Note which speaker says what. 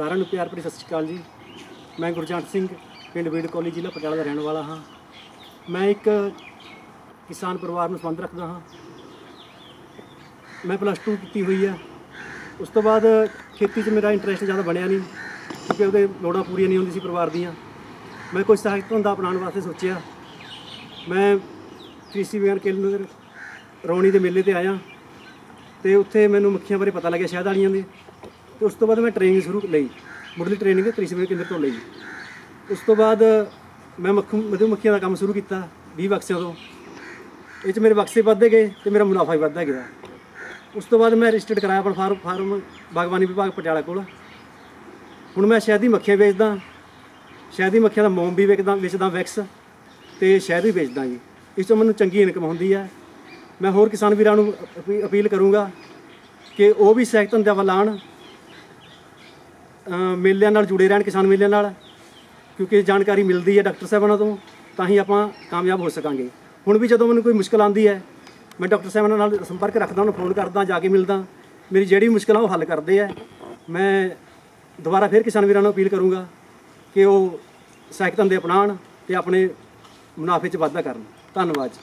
Speaker 1: ਸਾਰਿਆਂ ਨੂੰ ਪਿਆਰ ਭਰੀ ਸਤਿ ਸ਼੍ਰੀ ਅਕਾਲ ਜੀ। ਮੈਂ ਗੁਰਜੰਟ ਸਿੰਘ, ਪਿੰਡ ਬੀੜ ਕੋਲੀ ਜ਼ਿਲ੍ਹਾ ਪਟਿਆਲਾ ਦਾ ਰਹਿਣ ਵਾਲਾ ਹਾਂ। ਮੈਂ ਇੱਕ ਕਿਸਾਨ ਪਰਿਵਾਰ ਨੂੰ ਸੰਬੰਧ ਰੱਖਦਾ ਹਾਂ। ਮੈਂ ਪਲੱਸ 2 ਕੀਤੀ ਹੋਈ ਹੈ। ਉਸ ਤੋਂ ਬਾਅਦ ਖੇਤੀ 'ਚ ਮੇਰਾ ਇੰਟਰਸਟ ਜ਼ਿਆਦਾ ਬਣਿਆ ਨਹੀਂ, ਕਿਉਂਕਿ ਉਹਦੇ ਲੋੜਾਂ ਪੂਰੀਆਂ ਨਹੀਂ ਹੁੰਦੀ ਸੀ ਪਰਿਵਾਰ ਦੀਆਂ। ਮੈਂ ਕੋਈ ਸਹਾਇਕ ਧੰਦਾ ਅਪਣਾਉਣ ਵਾਸਤੇ ਸੋਚਿਆ। ਮੈਂ ਕ੍ਰਿਸ਼ੀ ਵਿਗਿਆਨ ਕੇਂਦਰ ਰੌਣੀ ਦੇ ਮੇਲੇ ਤੇ ਆਇਆ। ਤੇ ਉੱਥੇ ਮੈਨੂੰ ਮੱਖੀਆਂ ਬਾਰੇ ਪਤਾ ਲੱਗਿਆ, ਸ਼ਹਿਦ ਵਾਲੀਆਂ ਦੇ। ਤੇ ਉਸ ਤੋਂ ਬਾਅਦ ਮੈਂ ਟ੍ਰੇਨਿੰਗ ਸ਼ੁਰੂ ਲਈ। ਮੁੱਢਲੀ ਟ੍ਰੇਨਿੰਗ ਕ੍ਰਿਸ਼ੀ ਵਿਗਿਆਨ ਕੇਂਦਰ ਤੋਂ ਲਈ। ਉਸ ਤੋਂ ਬਾਅਦ ਮੈਂ ਮੱਖੂ ਮਧੂਮੱਖੀਆਂ ਦਾ ਕੰਮ ਸ਼ੁਰੂ ਕੀਤਾ 20 ਬਕਸਿਆਂ ਤੋਂ। ਇਹ 'ਚ ਮੇਰੇ ਬਕਸੇ ਵੱਧਦੇ ਗਏ ਤੇ ਮੇਰਾ ਮੁਨਾਫਾ ਵੀ ਵੱਧਦਾ ਗਿਆ। ਉਸ ਤੋਂ ਬਾਅਦ ਮੈਂ ਰਜਿਸਟਰਡ ਕਰਾਇਆ ਆਪਣਾ ਫਾਰਮ ਫਾਰਮ ਬਾਗਬਾਨੀ ਵਿਭਾਗ ਪਟਿਆਲਾ ਕੋਲ। ਹੁਣ ਮੈਂ ਸ਼ਹਿਦੀ ਮੱਖੀਆਂ ਵੇਚਦਾ, ਸ਼ਹਿਦ ਦੀ ਮੱਖੀਆਂ ਦਾ ਮੋਮ ਵੀ ਵੇਚਦਾ ਵੇਚਦਾ ਵੈਕਸ ਤੇ ਸ਼ਹਿਦ ਵੀ ਵੇਚਦਾ ਜੀ। ਇਸ ਤੋਂ ਮੈਨੂੰ ਚੰਗੀ ਇਨਕਮ ਹੁੰਦੀ ਹੈ ਮੈਂ ਹੋਰ ਕਿਸਾਨ ਵੀਰਾਂ ਨੂੰ ਅਪੀ- ਅਪੀਲ ਕਰੂੰਗਾ ਕਿ ਉਹ ਵੀ ਸਹਾਇਕ ਧੰਦਿਆਂ ਵੱਲ ਆਉਣ ਮੇਲਿਆਂ ਨਾਲ ਜੁੜੇ ਰਹਿਣ ਕਿਸਾਨ ਮੇਲਿਆਂ ਨਾਲ, ਕਿਉਂਕਿ ਜਾਣਕਾਰੀ ਮਿਲਦੀ ਹੈ ਡਾਕਟਰ ਸਾਹਿਬਾਨਾਂ ਤੋਂ, ਤਾਂ ਹੀ ਆਪਾਂ ਕਾਮਯਾਬ ਹੋ ਸਕਾਂਗੇ। ਹੁਣ ਵੀ ਜਦੋਂ ਮੈਨੂੰ ਕੋਈ ਮੁਸ਼ਕਲ ਆਉਂਦੀ ਹੈ, ਮੈਂ ਡਾਕਟਰ ਸਾਹਿਬਾਨਾਂ ਨਾਲ ਸੰਪਰਕ ਰੱਖਦਾ, ਉਹਨਾਂ ਫੋਨ ਕਰਦਾ, ਜਾ ਕੇ ਮਿਲਦਾ। ਮੇਰੀ ਜਿਹੜੀ ਮੁਸ਼ਕਲ ਆ, ਉਹ ਹੱਲ ਕਰਦੇ ਆ। ਮੈਂ ਦੁਬਾਰਾ ਫਿਰ ਕਿਸਾਨ ਵੀਰਾਂ ਨੂੰ ਅਪੀਲ ਕਰੂੰਗਾ ਕਿ ਉਹ ਸਹਾਇਕ ਧੰਦੇ ਅਪਣਾਉਣ ਤੇ ਆਪਣੇ ਮੁਨਾਫੇ 'ਚ ਵਾਧਾ ਕਰਨ। ਧੰਨਵਾਦ ਜੀ।